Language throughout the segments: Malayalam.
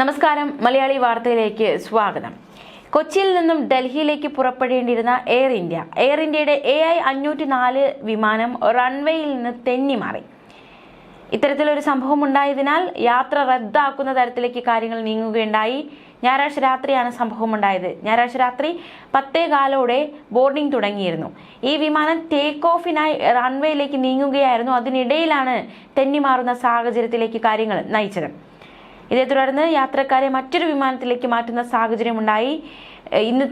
നമസ്കാരം. മലയാളി വാർത്തയിലേക്ക് സ്വാഗതം. കൊച്ചിയിൽ നിന്നും ഡൽഹിയിലേക്ക് പുറപ്പെടേണ്ടിയിരുന്ന എയർ ഇന്ത്യ. എയർ ഇന്ത്യയുടെ എ ഐ അഞ്ഞൂറ്റി നാല് വിമാനം റൺവേയിൽ നിന്ന് തെന്നി തെന്നിമാറി. ഇത്തരത്തിലൊരു സംഭവം ഉണ്ടായതിനാൽ യാത്ര റദ്ദാക്കുന്ന തരത്തിലേക്ക് കാര്യങ്ങൾ നീങ്ങുകയുണ്ടായി. ഞായറാഴ്ച രാത്രിയാണ് സംഭവം ഉണ്ടായത് ഞായറാഴ്ച രാത്രി പത്തേ കാലോടെ ബോർഡിംഗ് തുടങ്ങിയിരുന്നു. ഈ വിമാനം ടേക്ക് ഓഫിനായി റൺവേയിലേക്ക് നീങ്ങുകയായിരുന്നു. അതിനിടയിലാണ് തെന്നിമാറുന്ന സാഹചര്യത്തിലേക്ക് കാര്യങ്ങൾ നയിച്ചത്. ഇതേ തുടർന്ന് യാത്രക്കാരെ മറ്റൊരു വിമാനത്തിലേക്ക് മാറ്റുന്ന സാഹചര്യമുണ്ടായി. ഇന്ന്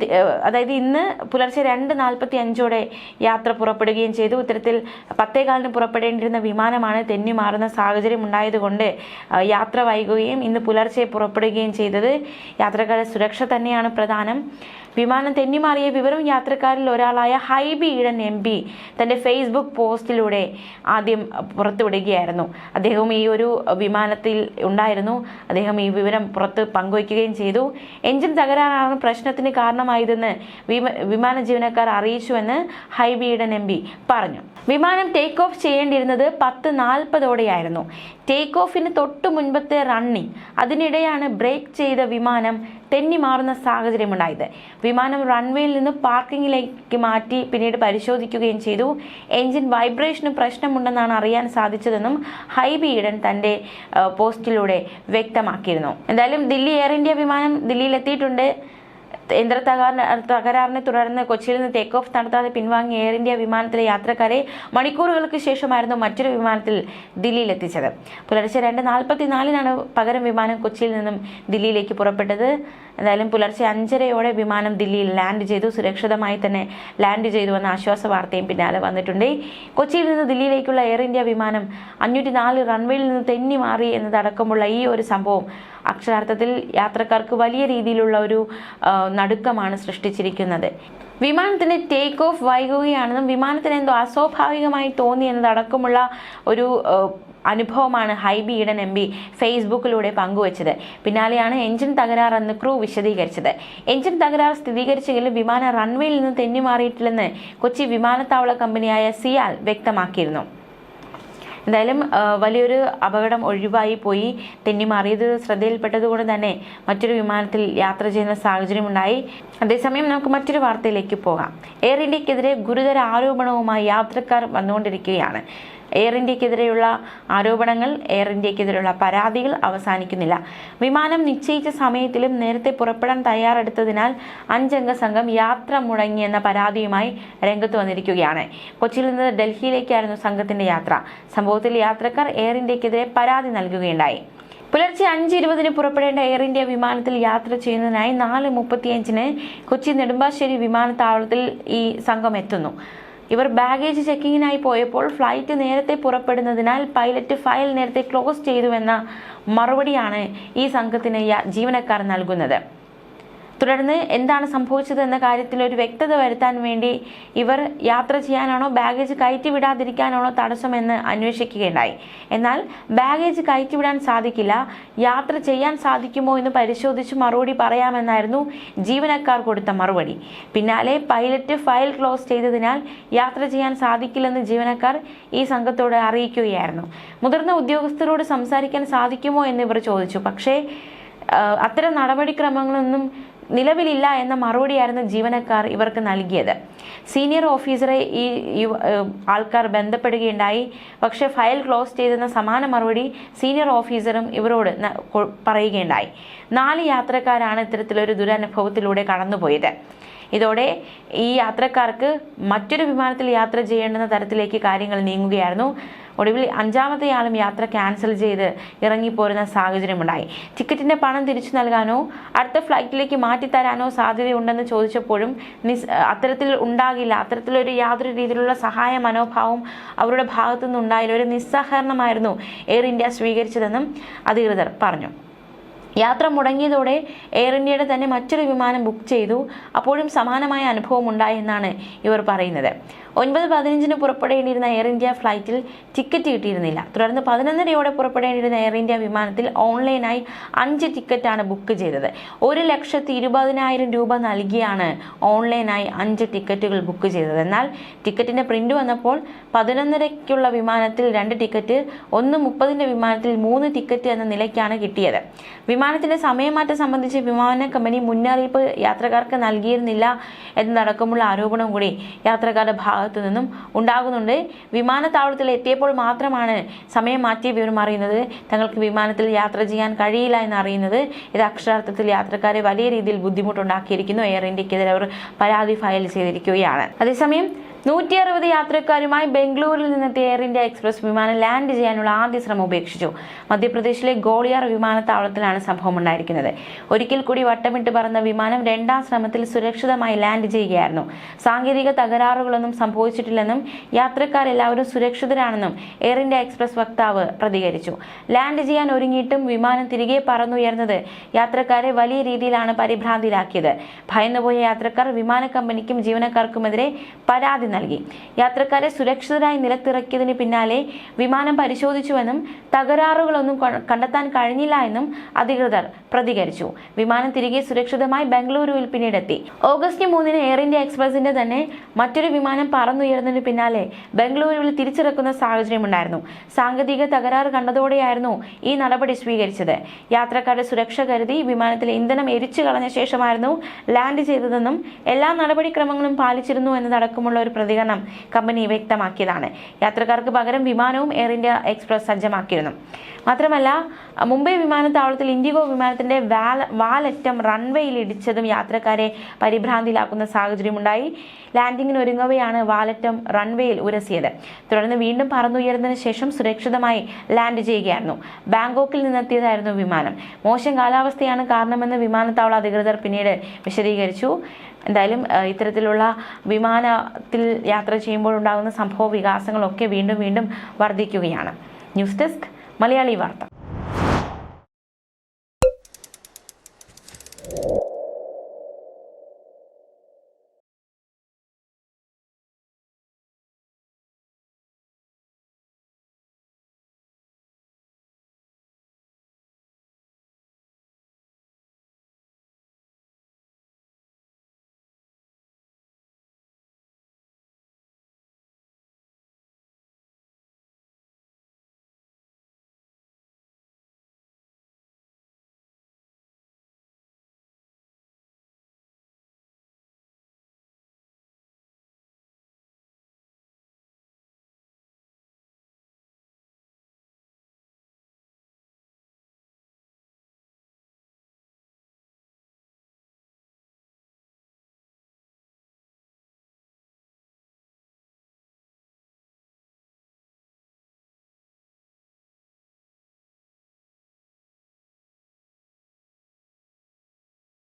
അതായത് ഇന്ന് പുലർച്ചെ രണ്ട് നാൽപ്പത്തി അഞ്ചോടെ യാത്ര പുറപ്പെടുകയും ചെയ്തു. ഇത്തരത്തിൽ പത്തേകാലിന് പുറപ്പെടേണ്ടിരുന്ന വിമാനമാണ് തെന്നി മാറുന്ന സാഹചര്യം ഉണ്ടായതുകൊണ്ട് യാത്ര വൈകുകയും ഇന്ന് പുലർച്ചെ പുറപ്പെടുകയും ചെയ്തത്. യാത്രക്കാരുടെ സുരക്ഷ തന്നെയാണ് പ്രധാനം. വിമാനം തെന്നിമാറിയ വിവരം യാത്രക്കാരിൽ ഒരാളായ ഹൈബി ഈഡൻ എം പി തന്റെ ഫേസ്ബുക്ക് പോസ്റ്റിലൂടെ ആദ്യം പുറത്തുവിടുകയായിരുന്നു. അദ്ദേഹം ഈ ഒരു വിമാനത്തിൽ ഉണ്ടായിരുന്നു. അദ്ദേഹം ഈ വിവരം പുറത്ത് പങ്കുവയ്ക്കുകയും ചെയ്തു. എഞ്ചിൻ തകരാറാണ് പ്രശ്നത്തിന് കാരണമായതെന്ന് വിമാന ജീവനക്കാർ അറിയിച്ചുവെന്ന് ഹൈബി ഈഡൻ എം പി പറഞ്ഞു. വിമാനം ടേക്ക് ഓഫ് ചെയ്യേണ്ടിയിരുന്നത് പത്ത് നാൽപ്പതോടെയായിരുന്നു. ടേക്ക് ഓഫിന് തൊട്ടു മുൻപത്തെ റണ്ണിങ് അതിനിടെയാണ് ബ്രേക്ക് ചെയ്ത വിമാനം തെന്നി മാറുന്ന സാഹചര്യമുണ്ടായത്. വിമാനം റൺവേയിൽ നിന്ന് പാർക്കിങ്ങിലേക്ക് മാറ്റി പിന്നീട് പരിശോധിക്കുകയും ചെയ്തു. എഞ്ചിൻ വൈബ്രേഷന് പ്രശ്നമുണ്ടെന്നാണ് അറിയാൻ സാധിച്ചതെന്നും ഹൈബി ഈഡൻ തന്റെ പോസ്റ്റിലൂടെ വ്യക്തമാക്കിയിരുന്നു. എന്തായാലും ദില്ലി എയർ ഇന്ത്യ വിമാനം ദില്ലിയിൽ എത്തിയിട്ടുണ്ട് യന്ത്ര തകരാറിനെ തുടർന്ന് കൊച്ചിയിൽ നിന്ന് ടേക്ക് ഓഫ് നടത്താതെ പിൻവാങ്ങിയ എയർ ഇന്ത്യ വിമാനത്തിലെ യാത്രക്കാരെ മണിക്കൂറുകൾക്ക് ശേഷമായിരുന്നു മറ്റൊരു വിമാനത്തിൽ ദില്ലിയിൽ എത്തിച്ചത് പുലർച്ചെ രണ്ട് നാൽപ്പത്തിനാലിനാണ് പകരം വിമാനം കൊച്ചിയിൽ നിന്നും ദില്ലിയിലേക്ക് പുറപ്പെട്ടത്. എന്തായാലും പുലർച്ചെ അഞ്ചരയോടെ വിമാനം ദില്ലിയിൽ ലാൻഡ് ചെയ്തു. സുരക്ഷിതമായി തന്നെ ലാൻഡ് ചെയ്തു എന്ന ആശ്വാസ വാർത്തയും പിന്നാലെ വന്നിട്ടുണ്ട്. കൊച്ചിയിൽ നിന്ന് ദില്ലിയിലേക്കുള്ള എയർ ഇന്ത്യ വിമാനം അഞ്ഞൂറ്റി നാല് റൺവേയിൽ നിന്ന് തെന്നി മാറി എന്നതടക്കമുള്ള ഈ ഒരു സംഭവം അക്ഷരാർത്ഥത്തിൽ യാത്രക്കാർക്ക് വലിയ രീതിയിലുള്ള ഒരു നടുക്കമാണ് സൃഷ്ടിച്ചിരിക്കുന്നത്. വിമാനത്തിന്റെ ടേക്ക് ഓഫ് വൈകുകയാണെന്നും വിമാനത്തിന് എന്തോ അസ്വാഭാവികമായി തോന്നി എന്നതടക്കമുള്ള ഒരു അനുഭവമാണ് ഹൈബി ഈഡൻ എം പി ഫേസ്ബുക്കിലൂടെ പങ്കുവച്ചത്. പിന്നാലെയാണ് എഞ്ചിൻ തകരാർ എന്ന് ക്രൂ വിശദീകരിച്ചത്. എഞ്ചിൻ തകരാർ സ്ഥിരീകരിച്ചെങ്കിലും വിമാനം റൺവേയിൽ നിന്ന് തെന്നിമാറിയിട്ടില്ലെന്ന് കൊച്ചി വിമാനത്താവള കമ്പനിയായ സിയാൽ വ്യക്തമാക്കിയിരുന്നു. എന്തായാലും വലിയൊരു അപകടം ഒഴിവായി പോയി. തെന്നിമാറിയത് ശ്രദ്ധയിൽപ്പെട്ടതുകൊണ്ട് തന്നെ മറ്റൊരു വിമാനത്തിൽ യാത്ര ചെയ്യുന്ന സാഹചര്യമുണ്ടായി അതേസമയം നമുക്ക് മറ്റൊരു വാർത്തയിലേക്ക് പോകാം. എയർ ഇന്ത്യക്കെതിരെ ഗുരുതര ആരോപണവുമായി യാത്രക്കാർ വന്നുകൊണ്ടിരിക്കുകയാണ്. എയർ ഇന്ത്യക്കെതിരെയുള്ള ആരോപണങ്ങൾ എയർ ഇന്ത്യക്കെതിരെയുള്ള പരാതികൾ അവസാനിക്കുന്നില്ല. വിമാനം നിശ്ചയിച്ച സമയത്തിലും നേരത്തെ പുറപ്പെടാൻ തയ്യാറെടുത്തതിനാൽ അഞ്ചംഗ സംഘം യാത്ര മുടങ്ങിയെന്ന പരാതിയുമായി രംഗത്ത് വന്നിരിക്കുകയാണ്. കൊച്ചിയിൽ നിന്ന് ഡൽഹിയിലേക്കായിരുന്നു സംഘത്തിന്റെ യാത്ര. സംഭവത്തിൽ യാത്രക്കാർ എയർ ഇന്ത്യക്കെതിരെ പരാതി നൽകുകയുണ്ടായി. പുലർച്ചെ അഞ്ച് ഇരുപതിന് പുറപ്പെടേണ്ട എയർ ഇന്ത്യ വിമാനത്തിൽ യാത്ര ചെയ്യുന്നതിനായി നാല് മുപ്പത്തിയഞ്ചിന് കൊച്ചി നെടുമ്പാശ്ശേരി വിമാനത്താവളത്തിൽ ഈ സംഘം എത്തുന്നു. ഇവർ ബാഗേജ് ചെക്കിങ്ങിനായി പോയപ്പോൾ ഫ്ലൈറ്റ് നേരത്തെ പുറപ്പെടുന്നതിനാൽ പൈലറ്റ് ഫയൽ നേരത്തെ ക്ലോസ് ചെയ്തുവെന്ന മറുപടിയാണ് ഈ സംഘത്തിന് ജീവനക്കാർ നൽകുന്നത്. തുടർന്ന് എന്താണ് സംഭവിച്ചതെന്ന കാര്യത്തിൽ ഒരു വ്യക്തത വരുത്താൻ വേണ്ടി ഇവർ യാത്ര ചെയ്യാനാണോ ബാഗേജ് കയറ്റി വിടാതിരിക്കാനാണോ തടസ്സമെന്ന് അന്വേഷിക്കുകയുണ്ടായി. എന്നാൽ ബാഗേജ് കയറ്റി വിടാൻ സാധിക്കില്ല. യാത്ര ചെയ്യാൻ സാധിക്കുമോ എന്ന് പരിശോധിച്ച് മറുപടി പറയാമെന്നായിരുന്നു ജീവനക്കാർ കൊടുത്ത മറുപടി. പിന്നാലെ പൈലറ്റ് ഫയൽ ക്ലോസ് ചെയ്തതിനാൽ യാത്ര ചെയ്യാൻ സാധിക്കില്ലെന്ന് ജീവനക്കാർ ഈ സംഘത്തോട് അറിയിക്കുകയായിരുന്നു. മുതിർന്ന ഉദ്യോഗസ്ഥരോട് സംസാരിക്കാൻ സാധിക്കുമോ എന്ന് ഇവർ ചോദിച്ചു. പക്ഷേ അത്തരം നടപടിക്രമങ്ങളൊന്നും നിലവിലില്ല എന്ന മറുപടിയായിരുന്നു ജീവനക്കാർ ഇവർക്ക് നൽകിയത്. സീനിയർ ഓഫീസറെ ഈ ആൾക്കാർ ബന്ധപ്പെടുകയുണ്ടായി. പക്ഷേ ഫയൽ ക്ലോസ് ചെയ്തെന്ന സമാന മറുപടി സീനിയർ ഓഫീസറും ഇവരോട് പറയുകയുണ്ടായി. നാല് യാത്രക്കാരാണ് ഇത്തരത്തിലൊരു ദുരനുഭവത്തിലൂടെ കടന്നുപോയത്. ഇതോടെ ഈ യാത്രക്കാർക്ക് മറ്റൊരു വിമാനത്തിൽ യാത്ര ചെയ്യേണ്ടുന്ന തരത്തിലേക്ക് കാര്യങ്ങൾ നീങ്ങുകയായിരുന്നു. ഒടുവിൽ അഞ്ചാമത്തെ ആളും യാത്ര ക്യാൻസൽ ചെയ്ത് ഇറങ്ങിപ്പോരുന്ന സാഹചര്യമുണ്ടായി. ടിക്കറ്റിന്റെ പണം തിരിച്ചു നൽകാനോ അടുത്ത ഫ്ലൈറ്റിലേക്ക് മാറ്റിത്തരാനോ സാധ്യതയുണ്ടെന്ന് ചോദിച്ചപ്പോഴും നിസ് അത്തരത്തിൽ ഉണ്ടാകില്ല. അത്തരത്തിലൊരു യാതൊരു രീതിയിലുള്ള സഹായ മനോഭാവം അവരുടെ ഭാഗത്തു നിന്നുണ്ടായില്ല ഒരു നിസ്സഹകരണമായിരുന്നു എയർ ഇന്ത്യ സ്വീകരിച്ചതെന്നും അധികൃതർ പറഞ്ഞു. യാത്ര മുടങ്ങിയതോടെ എയർ ഇന്ത്യയുടെ തന്നെ മറ്റൊരു വിമാനം ബുക്ക് ചെയ്തു. അപ്പോഴും സമാനമായ അനുഭവം ഉണ്ടായി എന്നാണ് ഇവർ പറയുന്നത്. ഒൻപത് പതിനഞ്ചിന് പുറപ്പെടേണ്ടിയിരുന്ന എയർ ഇന്ത്യ ഫ്ലൈറ്റിൽ ടിക്കറ്റ് കിട്ടിയിരുന്നില്ല. തുടർന്ന് പതിനൊന്നരയോടെ പുറപ്പെടേണ്ടിയിരുന്ന എയർ ഇന്ത്യ വിമാനത്തിൽ ഓൺലൈനായി അഞ്ച് ടിക്കറ്റാണ് ബുക്ക് ചെയ്തത്. ഒരു ലക്ഷത്തി ഇരുപതിനായിരം രൂപ നൽകിയാണ് ഓൺലൈനായി അഞ്ച് ടിക്കറ്റുകൾ ബുക്ക് ചെയ്തത്. എന്നാൽ ടിക്കറ്റിന്റെ പ്രിന്റ് വന്നപ്പോൾ പതിനൊന്നരയ്ക്കുള്ള വിമാനത്തിൽ രണ്ട് ടിക്കറ്റ് ഒന്ന് മുപ്പതിന്റെ വിമാനത്തിൽ മൂന്ന് ടിക്കറ്റ് എന്ന നിലയ്ക്കാണ് കിട്ടിയത്. വിമാനത്തിന്റെ സമയമാറ്റം സംബന്ധിച്ച് വിമാന കമ്പനി മുന്നറിയിപ്പ് യാത്രക്കാർക്ക് നൽകിയിരുന്നില്ല എന്നതടക്കമുള്ള ആരോപണം കൂടി യാത്രക്കാരുടെ ഭാഗത്തു നിന്നും ഉണ്ടാകുന്നുണ്ട്. വിമാനത്താവളത്തിൽ എത്തിയപ്പോൾ മാത്രമാണ് സമയം മാറ്റിയ വിവരം അറിയുന്നത്. തങ്ങൾക്ക് വിമാനത്തിൽ യാത്ര ചെയ്യാൻ കഴിയില്ല എന്ന് അറിയുന്നത്. ഇത് അക്ഷരാർത്ഥത്തിൽ യാത്രക്കാരെ വലിയ രീതിയിൽ ബുദ്ധിമുട്ടുണ്ടാക്കിയിരിക്കുന്നു. എയർ ഇന്ത്യക്കെതിരെ അവർ പരാതി ഫയൽ ചെയ്തിരിക്കുകയാണ്. അതേസമയം നൂറ്റി അറുപത് യാത്രക്കാരുമായി ബംഗളൂരിൽ നിന്നെത്തിയ എയർ ഇന്ത്യ എക്സ്പ്രസ് വിമാനം ലാൻഡ് ചെയ്യാനുള്ള ആദ്യ ശ്രമം ഉപേക്ഷിച്ചു. മധ്യപ്രദേശിലെ ഗോളിയാർ വിമാനത്താവളത്തിലാണ് സംഭവം ഉണ്ടായിരിക്കുന്നത്. ഒരിക്കൽ കൂടി വട്ടമിട്ട് പറന്ന വിമാനം രണ്ടാം ശ്രമത്തിൽ സുരക്ഷിതമായി ലാൻഡ് ചെയ്യുകയായിരുന്നു. സാങ്കേതിക തകരാറുകളൊന്നും സംഭവിച്ചിട്ടില്ലെന്നും യാത്രക്കാരെല്ലാവരും സുരക്ഷിതരാണെന്നും എയർ ഇന്ത്യ എക്സ്പ്രസ് വക്താവ് പ്രതികരിച്ചു. ലാൻഡ് ചെയ്യാൻ ഒരുങ്ങിയിട്ടും വിമാനം തിരികെ പറന്നുയർന്നത് യാത്രക്കാരെ വലിയ രീതിയിലാണ് പരിഭ്രാന്തിയിലാക്കിയത്. ഭയന്നുപോയ യാത്രക്കാർ വിമാന കമ്പനിക്കും ജീവനക്കാർക്കുമെതിരെ പരാതി നൽകി. യാത്രക്കാരെ സുരക്ഷിതരായി നിലത്തിറക്കിയതിന് പിന്നാലെ വിമാനം പരിശോധിച്ചുവെന്നും തകരാറുകളൊന്നും കണ്ടെത്താൻ കഴിഞ്ഞില്ല എന്നും അധികൃതർ പ്രതികരിച്ചു. വിമാനം തിരികെ സുരക്ഷിതമായി ബംഗളൂരുവിൽ പിന്നീടെത്തി. ഓഗസ്റ്റ് മൂന്നിന് എയർ ഇന്ത്യ എക്സ്പ്രസിന്റെ തന്നെ മറ്റൊരു വിമാനം പറന്നുയർന്നതിന് പിന്നാലെ ബംഗളൂരുവിൽ തിരിച്ചിറക്കുന്ന സാഹചര്യമുണ്ടായിരുന്നു. സാങ്കേതിക തകരാറ് കണ്ടതോടെയായിരുന്നു ഈ നടപടി സ്വീകരിച്ചത്. യാത്രക്കാരുടെ സുരക്ഷ കരുതി വിമാനത്തിലെ ഇന്ധനം എരിച്ചു കളഞ്ഞ ശേഷമായിരുന്നു ലാൻഡ് ചെയ്തതെന്നും എല്ലാ നടപടിക്രമങ്ങളും പാലിച്ചിരുന്നു എന്നതടക്കമുള്ള ഒരു പ്രതികരണം കമ്പനി വ്യക്തമാക്കിയതാണ്. യാത്രക്കാർക്ക് പകരം വിമാനവും എയർ ഇന്ത്യ എക്സ്പ്രസ് സജ്ജമാക്കിയിരുന്നു. മാത്രമല്ല മുംബൈ വിമാനത്താവളത്തിൽ ഇൻഡിഗോ വിമാനത്തിന്റെ വാല വാലറ്റം റൺവേയിൽ ഇടിച്ചതും യാത്രക്കാരെ പരിഭ്രാന്തിയിലാക്കുന്ന സാഹചര്യമുണ്ടായി. ലാൻഡിങ്ങിന് ഒരുങ്ങവെയാണ് വാലറ്റം റൺവേയിൽ ഉരസിയത്. തുടർന്ന് വീണ്ടും പറന്നുയർന്നതിന് ശേഷം സുരക്ഷിതമായി ലാൻഡ് ചെയ്യുകയായിരുന്നു. ബാങ്കോക്കിൽ നിന്നെത്തിയതായിരുന്നു വിമാനം. മോശം കാലാവസ്ഥയാണ് കാരണമെന്ന് വിമാനത്താവള അധികൃതർ പിന്നീട് വിശദീകരിച്ചു. എന്തായാലും ഇത്തരത്തിലുള്ള വിമാനത്തിൽ യാത്ര ചെയ്യുമ്പോൾ ഉണ്ടാകുന്ന സംഭവ വികാസങ്ങളൊക്കെ വീണ്ടും വീണ്ടും വർദ്ധിക്കുകയാണ്. ന്യൂസ് ഡെസ്ക് മലയാളി വാർത്ത.